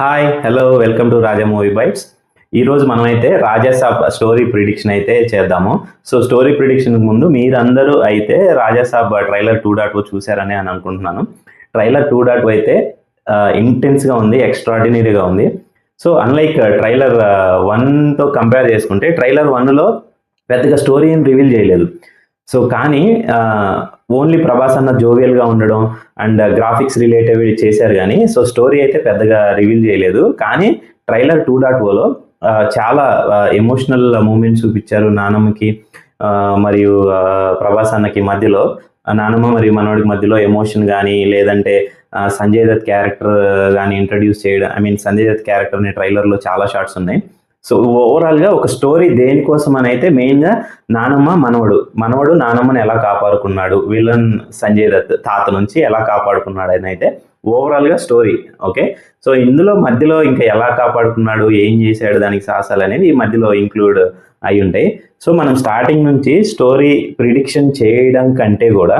Hi hello welcome to Raja movie bytes ఈ రోజు మనమైతే రాజాసాబ్ స్టోరీ ప్రిడిక్షన్ అయితే చేద్దాము. సో స్టోరీ ప్రిడిక్షన్ ముందు మీరందరూ అయితే Rajasaab trailer two dot O చూసారని అని అనుకుంటున్నాను. ట్రైలర్ టూ డాట్ ఓ అయితే ఇంటెన్స్గా ఉంది ఎక్స్ట్రాడినరీగా ఉంది. సో అన్లైక్ ట్రైలర్ వన్తో కంపేర్ చేసుకుంటే ట్రైలర్ వన్లో పెద్దగా స్టోరీ ఏం రివీల్ చేయలేదు. సో కానీ ఓన్లీ ప్రభాస్ అన్న జోవియల్గా ఉండడం అండ్ గ్రాఫిక్స్ రిలేటివ్ చేశారు కానీ సో స్టోరీ అయితే పెద్దగా రివీల్ చేయలేదు. కానీ ట్రైలర్ టూ డాట్ ఓలో చాలా ఎమోషనల్ మూమెంట్స్ చూపించారు నానమ్మకి మరియు ప్రభాస్ అన్నకి మధ్యలో. నానమ్మ మరియు మనోడికి మధ్యలో ఎమోషన్ కానీ లేదంటే సంజయ్ దత్ క్యారెక్టర్ కానీ ఇంట్రడ్యూస్ చేయడం ఐ మీన్ సంజయ్ దత్ క్యారెక్టర్ని ట్రైలర్లో చాలా షార్ట్స్ ఉన్నాయి. సో ఓవరాల్గా ఒక స్టోరీ దేనికోసం అని అయితే మెయిన్గా నానమ్మ మనవడు మనవడు నానమ్మని ఎలా కాపాడుకున్నాడు విలన్ సంజయ్ దత్ తాత నుంచి ఎలా కాపాడుకున్నాడు అని అయితే ఓవరాల్గా స్టోరీ ఓకే? సో ఇందులో మధ్యలో ఇంకా ఎలా కాపాడుకున్నాడు ఏం చేశాడు దానికి సాహసాలు అనేవి ఈ మధ్యలో ఇంక్లూడ్ అయి ఉంటాయి సో మనం స్టార్టింగ్ నుంచి స్టోరీ ప్రిడిక్షన్ చేయడం కంటే కూడా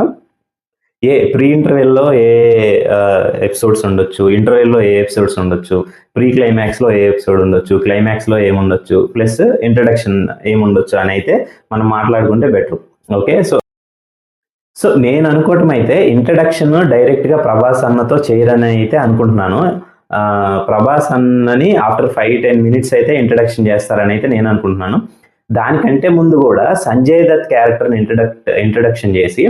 ఏ ప్రీ ఇంటర్వెల్లో ఏ ఎపిసోడ్స్ ఉండొచ్చు? ఇంటర్వెల్లో ఏ ఎపిసోడ్స్ ఉండొచ్చు? ప్రీ క్లైమాక్స్లో ఏ ఎపిసోడ్ ఉండొచ్చు? క్లైమాక్స్లో ఏముండొచ్చు ప్లస్ ఇంట్రడక్షన్ ఏముండొచ్చు అని అయితే మనం మాట్లాడుకుంటే బెటర్ ఓకే సో సో నేను అనుకోవటం అయితే ఇంట్రడక్షన్ డైరెక్ట్గా ప్రభాస్ అన్నతో చేయరని అయితే అనుకుంటున్నాను. ప్రభాస్ అన్నని ఆఫ్టర్ ఫైవ్ టెన్ మినిట్స్ అయితే ఇంట్రడక్షన్ చేస్తారని అయితే నేను అనుకుంటున్నాను. దానికంటే ముందు కూడా సంజయ్ దత్ క్యారెక్టర్ని ఇంట్రడక్ ఇంట్రడక్షన్ చేసి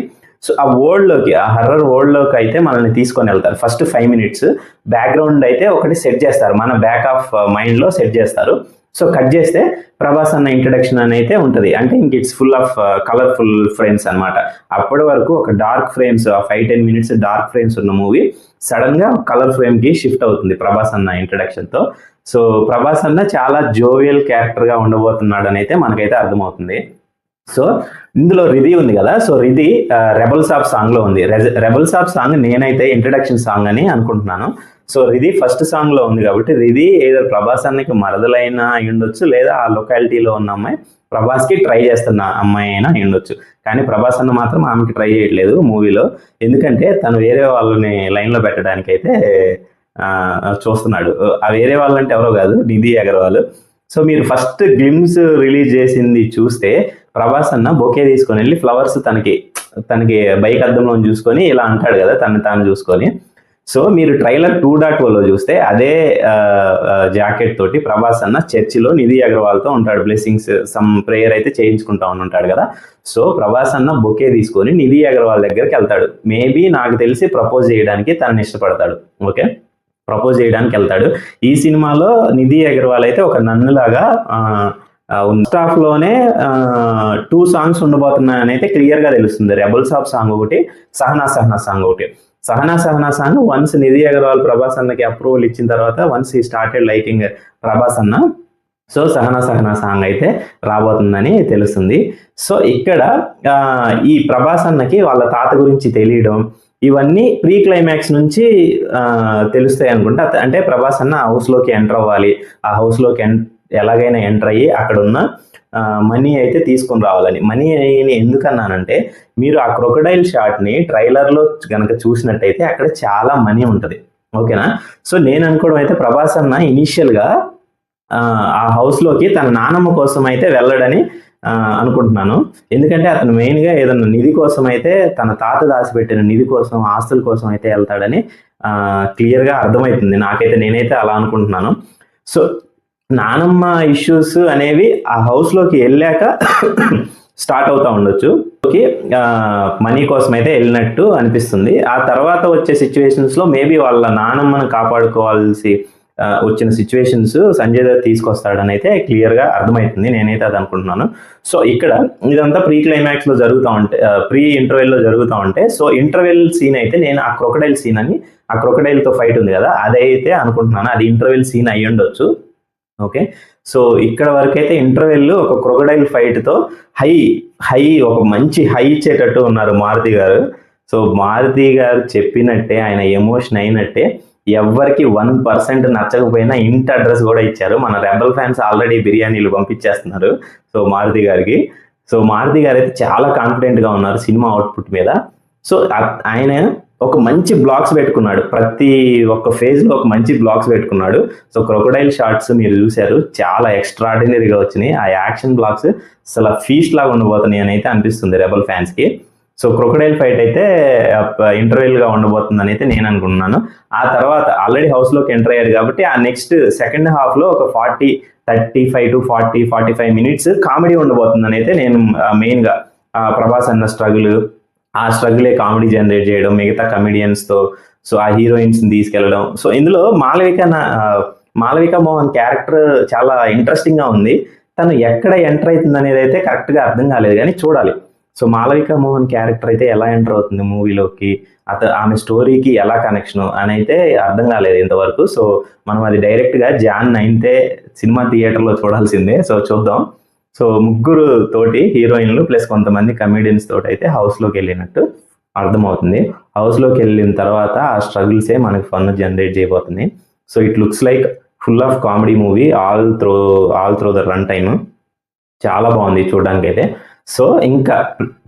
సో ఆ వరల్డ్లోకి ఆ హర్రర్ వరల్డ్లోకి అయితే మనల్ని తీసుకొని వెళ్తారు. ఫస్ట్ ఫైవ్ మినిట్స్ బ్యాక్గ్రౌండ్ అయితే ఒకటి సెట్ చేస్తారు. మన బ్యాక్ ఆఫ్ మైండ్లో సెట్ చేస్తారు. సో కట్ చేస్తే ప్రభాస్ అన్న ఇంట్రడక్షన్ అని అయితే ఉంటుంది. అంటే ఇంక it's full of colourful frames అన్నమాట. అప్పటి వరకు ఒక డార్క్ ఫ్రేమ్స్ ఆ five ten minutes dark frames ఉన్న మూవీ సడన్గా కలర్ ఫ్రేమ్కి షిఫ్ట్ అవుతుంది ప్రభాస్ అన్న ఇంట్రడక్షన్తో సో ప్రభాస్ అన్న చాలా జోవియల్ క్యారెక్టర్గా ఉండబోతున్నాడని ఉండబోతున్నాడు అయితే మనకైతే అర్థమవుతుంది. సో ఇందులో రిధి ఉంది కదా. సో రిధి రెబల్స్ ఆఫ్ సాంగ్లో ఉంది. రెబల్స్ ఆఫ్ సాంగ్ నేనైతే ఇంట్రడక్షన్ సాంగ్ అని అనుకుంటున్నాను. సో రిధి ఫస్ట్ సాంగ్లో ఉంది కాబట్టి రిధి ఏదో ప్రభాస్ అన్నకి మరదలైనా అయి ఉండొచ్చు లేదా ఆ లొకాలిటీలో ఉన్న అమ్మాయి ప్రభాస్కి ట్రై చేస్తున్న అమ్మాయి అయినా అయి ఉండొచ్చు కానీ ప్రభాస్ అన్న మాత్రం ఆమెకి ట్రై చేయట్లేదు మూవీలో. ఎందుకంటే తను వేరే వాళ్ళని లైన్లో పెట్టడానికి అయితే చూస్తున్నాడు. ఆ వేరే వాళ్ళంటే ఎవరో కాదు నిధి అగర్వాల్. సో మీరు ఫస్ట్ గ్లిమ్స్ రిలీజ్ చేసింది చూస్తే ప్రభాస్ అన్న బొకే తీసుకొని వెళ్ళి ఫ్లవర్స్ తనకి తనకి బైక్ అద్దంలో చూసుకొని ఇలా అంటాడు కదా తను తాను చూసుకొని. సో మీరు ట్రైలర్ టూ డాట్ వన్లో చూస్తే అదే జాకెట్ తోటి ప్రభాస్ అన్న చర్చిలో నిధి అగర్వాల్తో ఉంటాడు. బ్లెస్సింగ్స్ సమ్ ప్రేయర్ అయితే చేయించుకుంటా ఉంటాడు కదా. సో ప్రభాస్ అన్న బొకే తీసుకొని నిధి అగర్వాల్ దగ్గరికి వెళ్తాడు. మేబీ నాకు తెలిసి ప్రపోజ్ చేయడానికి తనని ఇష్టపడతాడు. ఓకే ప్రపోజ్ చేయడానికి వెళ్తాడు. ఈ సినిమాలో నిధి అగర్వాల్ అయితే ఒక నన్నులాగా స్టాఫ్లోనే టూ సాంగ్స్ ఉండబోతున్నాయని అయితే క్లియర్గా తెలుస్తుంది. రెబల్స్ ఆఫ్ సాంగ్ ఒకటి సహనా సహనా సాంగ్ ఒకటి. సహనా సహనా సాంగ్ వన్స్ నిధి అగర్వాల్ ప్రభాస్ అన్నకి అప్రూవల్ ఇచ్చిన తర్వాత వన్స్ ఈ స్టార్టెడ్ లైకింగ్ ప్రభాస్ అన్న. సో సహనా సహనా సాంగ్ అయితే రాబోతుందని తెలుస్తుంది. సో ఇక్కడ ఈ ప్రభాస్ అన్నకి వాళ్ళ తాత గురించి తెలియడం ఇవన్నీ ప్రీ క్లైమాక్స్ నుంచి తెలుస్తాయి అనుకుంటా అంటే ప్రభాస్ అన్న హౌస్లోకి ఎంటర్ అవ్వాలి. ఆ హౌస్లోకి ఎన్ ఎలాగైనా ఎంటర్ అయ్యి అక్కడ ఉన్న మనీ అయితే తీసుకొని రావాలని. మనీ ఎందుకన్నానంటే మీరు ఆ క్రొకడైల్ షాట్ని ట్రైలర్లో కనుక చూసినట్టయితే అక్కడ చాలా మనీ ఉంటుంది. ఓకేనా? సో నేను అనుకోవడం అయితే ప్రభాస్ అన్న ఇనీషియల్గా ఆ హౌస్లోకి తన నానమ్మ కోసం అయితే వెళ్ళడని అనుకుంటున్నాను. ఎందుకంటే అతను మెయిన్గా ఏదన్నా నిధి కోసం అయితే తన తాత దాచిపెట్టిన నిధి కోసం ఆస్తుల కోసం అయితే వెళ్తాడని క్లియర్గా అర్థమవుతుంది. నాకైతే నేనైతే అలా అనుకుంటున్నాను. సో నానమ్మ ఇష్యూస్ అనేవి ఆ హౌస్లోకి వెళ్ళాక స్టార్ట్ అవుతా ఉండొచ్చు. ఓకే మనీ కోసం అయితే వెళ్ళినట్టు అనిపిస్తుంది. ఆ తర్వాత వచ్చే సిచ్యువేషన్స్లో మేబీ వాళ్ళ నానమ్మను కాపాడుకోవాల్సి వచ్చిన సిచ్యువేషన్స్ సంజయ్ దత్ తీసుకొస్తాడని అయితే క్లియర్గా అర్థమవుతుంది. నేనైతే అది అనుకుంటున్నాను. సో ఇక్కడ ఇదంతా ప్రీ క్లైమాక్స్లో జరుగుతూ ఉంటే ప్రీ ఇంటర్వెల్లో జరుగుతూ ఉంటే సో ఇంటర్వెల్ సీన్ అయితే నేను ఆ క్రొకడైల్ సీన్ అని ఆ క్రొకడైల్తో ఫైట్ ఉంది కదా అదే అయితే అనుకుంటున్నాను. అది ఇంటర్వెల్ సీన్ అయ్యి ఉండొచ్చు ఓకే సో ఇక్కడ వరకైతే ఇంటర్వెల్ ఒక క్రొకడైల్ ఫైట్తో హై హై ఒక మంచి హై ఇచ్చేటట్టు ఉన్నారు మారుతి గారు. సో మారుతి గారు చెప్పినట్టే ఆయన ఎమోషన్ అయినట్టే ఎవరికి వన్ పర్సెంట్ నచ్చకపోయినా ఇంటి అడ్రస్ కూడా ఇచ్చారు. మన రెబల్ ఫ్యాన్స్ ఆల్రెడీ బిర్యానీలు పంపించేస్తున్నారు. సో మారుతి గారికి. సో మారుతి గారు అయితే చాలా కాన్ఫిడెంట్గా ఉన్నారు సినిమా అవుట్పుట్ మీద. సో ఆయన ఒక మంచి బ్లాక్స్ పెట్టుకున్నాడు. ప్రతి ఒక్క ఫేజ్లో ఒక మంచి బ్లాక్స్ పెట్టుకున్నాడు. సో క్రొకడైల్ షార్ట్స్ మీరు చూశారు. చాలా ఎక్స్ట్రాడినరీగా వచ్చినాయి. ఆ యాక్షన్ బ్లాక్స్ అసలు ఫీస్ట్ లాగా ఉండబోతున్నాయి అని అయితే అనిపిస్తుంది రెబల్ ఫ్యాన్స్కి. సో క్రొకడైల్ ఫైట్ అయితే ఇంటర్వెల్గా ఉండబోతుందని ఉండబోతుంది అని అయితే నేను అనుకుంటున్నాను. ఆ తర్వాత ఆల్రెడీ హౌస్లోకి ఎంటర్ అయ్యాడు కాబట్టి ఆ నెక్స్ట్ సెకండ్ హాఫ్లో ఒక forty thirty five to forty forty five minutes comedy ఉండబోతుందని అయితే నేను మెయిన్గా ప్రభాస్ అన్న స్ట్రగుల్ ఆ స్ట్రగులే కామెడీ జనరేట్ చేయడం మిగతా కమెడియన్స్తో సో ఆ హీరోయిన్స్ తీసుకెళ్ళడం. సో ఇందులో మాలవిక నా- మాలవిక మోహన్ క్యారెక్టర్ చాలా ఇంట్రెస్టింగ్గా ఉంది. తను ఎక్కడ ఎంటర్ అవుతుంది అనేది అయితే కరెక్ట్గా అర్థం కాలేదు కానీ చూడాలి. సో మాలవిక మోహన్ క్యారెక్టర్ అయితే ఎలా ఎంటర్ అవుతుంది మూవీలోకి? అత ఆమె స్టోరీకి ఎలా కనెక్షన్ అని అయితే అర్థం కాలేదు ఇంతవరకు. సో మనం అది డైరెక్ట్గా జాన్ నైన్తే సినిమా థియేటర్లో చూడాల్సిందే. సో చూద్దాం. సో ముగ్గురు తోటి హీరోయిన్లు ప్లస్ కొంతమంది కమెడియన్స్ తోటి అయితే హౌస్లోకి వెళ్ళినట్టు అర్థమవుతుంది. హౌస్లోకి వెళ్ళిన తర్వాత ఆ స్ట్రగుల్సే మనకి ఫన్ జనరేట్ చేయబోతుంది. So it looks like full of comedy movie all through all through the run time చాలా బాగుంది చూడడానికి అయితే సో ఇంకా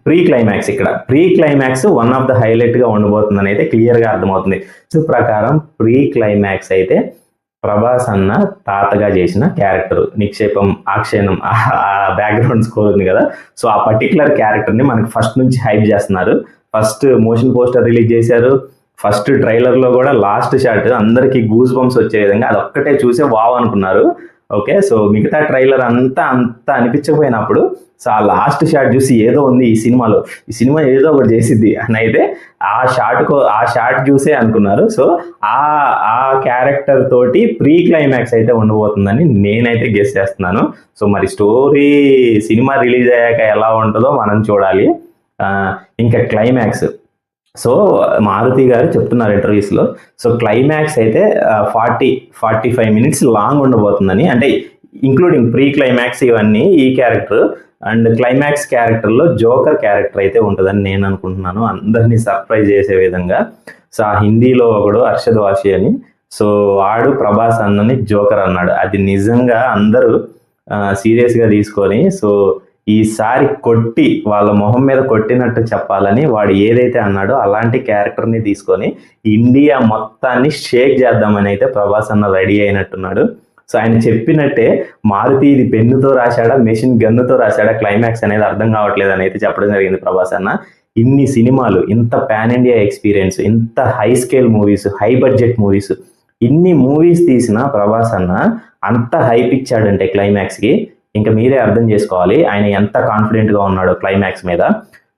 ప్రీ క్లైమాక్స్ ఇక్కడ. Pre climax one of the హైలైట్గా ఉండబోతుందని అయితే క్లియర్గా అర్థమవుతుంది. సో ప్రకారం ప్రీ క్లైమాక్స్ అయితే ప్రభాస్ అన్న తాతగా చేసిన క్యారెక్టర్ నిక్షేపం ఆక్షేణం ఆ బ్యాక్గ్రౌండ్ స్కోర్ ఉంది కదా. సో ఆ పర్టికులర్ క్యారెక్టర్ని మనకు మనకి ఫస్ట్ నుంచి హైప్ చేస్తున్నారు. ఫస్ట్ మోషన్ పోస్టర్ రిలీజ్ చేశారు. ఫస్ట్ ట్రైలర్లో కూడా లాస్ట్ షాట్ అందరికీ గూస్ బంప్స్ వచ్చే విధంగా అది ఒక్కటే చూసే వావ్ అనుకున్నారు. ఓకే సో మిగతా ట్రైలర్ అంతా అంత అనిపించకపోయినప్పుడు సో ఆ లాస్ట్ షాట్ చూసి ఏదో ఉంది ఈ సినిమాలో. ఈ సినిమా ఏదో ఒకటి చేసిద్ది అని అయితే ఆ షాట్ కో ఆ షాట్ చూసే అనుకున్నారు. సో ఆ ఆ క్యారెక్టర్ తోటి ప్రీ క్లైమాక్స్ అయితే ఉండబోతుందని నేనైతే గెస్ చేస్తున్నాను. సో మరి స్టోరీ సినిమా రిలీజ్ అయ్యాక ఎలా ఉంటుందో మనం చూడాలి. Uh, ఇంకా క్లైమాక్స్ సో మారుతి గారు చెప్తున్నారు ఇంటర్వ్యూస్లో సో క్లైమాక్స్ అయితే forty forty five minutes long ఉండబోతుందని అంటే ఇంక్లూడింగ్ ప్రీ క్లైమాక్స్ ఇవన్నీ ఈ క్యారెక్టర్. అండ్ క్లైమాక్స్ క్యారెక్టర్లో జోకర్ క్యారెక్టర్ అయితే ఉంటుందని నేను అనుకుంటున్నాను. అందరినీ సర్ప్రైజ్ చేసే విధంగా. సో ఆ హిందీలో ఒకడు అర్షద్ వాషి అని. సో వాడు ప్రభాస్ అన్నని జోకర్ అన్నాడు. అది నిజంగా అందరూ సీరియస్గా తీసుకొని సో ఈసారి కొట్టి వాళ్ళ మొహం మీద కొట్టినట్టు చెప్పాలని వాడు ఏదైతే అన్నాడో అలాంటి క్యారెక్టర్ని తీసుకొని ఇండియా మొత్తాన్ని షేక్ చేద్దామని అయితే ప్రభాస్ అన్న రెడీ అయినట్టున్నాడు. సో ఆయన చెప్పినట్టే మారుతి ఇది పెన్నుతో రాశాడా మెషిన్ గన్నుతో రాశాడా క్లైమాక్స్ అనేది అర్థం కావట్లేదు అని అయితే చెప్పడం జరిగింది ప్రభాస్ అన్న. ఇన్ని సినిమాలు ఇంత పాన్ ఇండియా ఎక్స్పీరియన్స్ ఇంత high scale movies high budget movies ఇన్ని మూవీస్ తీసిన ప్రభాస్ అన్న అంత హైప్ ఇచ్చాడంటే క్లైమాక్స్కి. ఇంకా మీరే అర్థం చేసుకోవాలి. ఆయన ఎంత కాన్ఫిడెంట్గా ఉన్నాడో క్లైమాక్స్ మీద.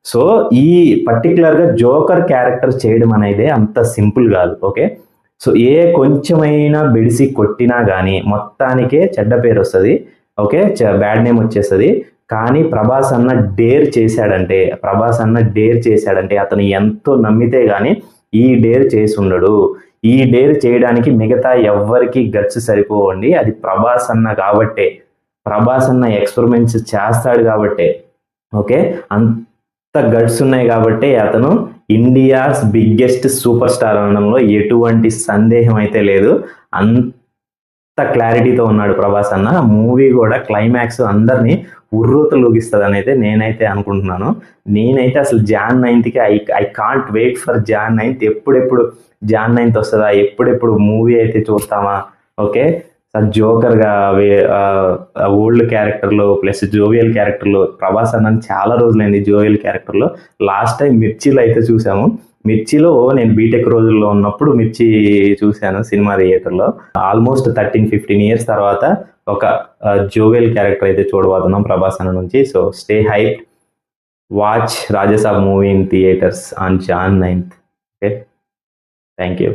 సో ఈ పర్టికులర్గా జోకర్ క్యారెక్టర్ చేయడం అనేది అంత సింపుల్ కాదు. ఓకే సో ఏ కొంచెమైనా బెడిసి కొట్టినా కానీ మొత్తానికే చెడ్డ పేరు వస్తుంది. ఓకే బ్యాడ్ నేమ్ వచ్చేస్తుంది. కానీ ప్రభాస్ అన్న డేర్ చేశాడంటే ప్రభాస్ అన్న డేర్ చేశాడంటే అతను ఎంతో నమ్మితే గానీ ఈ డేర్ చేసి ఉండడు. ఈ డేర్ చేయడానికి మిగతా ఎవ్వరికి గట్స్ సరిపోవండి. అది ప్రభాస్ అన్న కాబట్టే. ప్రభాస్ అన్న ఎక్స్పెరిమెంట్స్ చేస్తాడు కాబట్టే ఓకే? అంత గడ్స్ ఉన్నాయి కాబట్టి అతను ఇండియాస్ బిగ్గెస్ట్ సూపర్ స్టార్ అనడంలో ఎటువంటి సందేహం అయితే లేదు. అంత క్లారిటీతో ఉన్నాడు ప్రభాస్ అన్న. మూవీ కూడా క్లైమాక్స్ అందరినీ ఉర్రూతలూగిస్తుంది అని అయితే నేనైతే అనుకుంటున్నాను. నేనైతే అసలు Jan నైన్త్కి I I can't wait for Jan ninth ఎప్పుడెప్పుడు జాన్ నైన్త్ వస్తుందా? ఎప్పుడెప్పుడు మూవీ అయితే చూస్తామా? ఓకే? జోకర్గా ఓల్డ్ క్యారెక్టర్లో ప్లస్ జోవియల్ క్యారెక్టర్లో ప్రభాస్ అన్న చాలా రోజులైంది జోవియల్ క్యారెక్టర్లో. లాస్ట్ టైం మిర్చిలో అయితే చూసాము. మిర్చిలో నేను బీటెక్ రోజుల్లో ఉన్నప్పుడు మిర్చి చూశాను సినిమా థియేటర్లో. ఆల్మోస్ట్ థర్టీన్ ఫిఫ్టీన్ ఇయర్స్ తర్వాత ఒక జోవియల్ క్యారెక్టర్ అయితే చూడబోతున్నాం ప్రభాస్ అన్న నుంచి. So stay hyped watch Rajasaab movie in theatres on Jan ninth okay thank you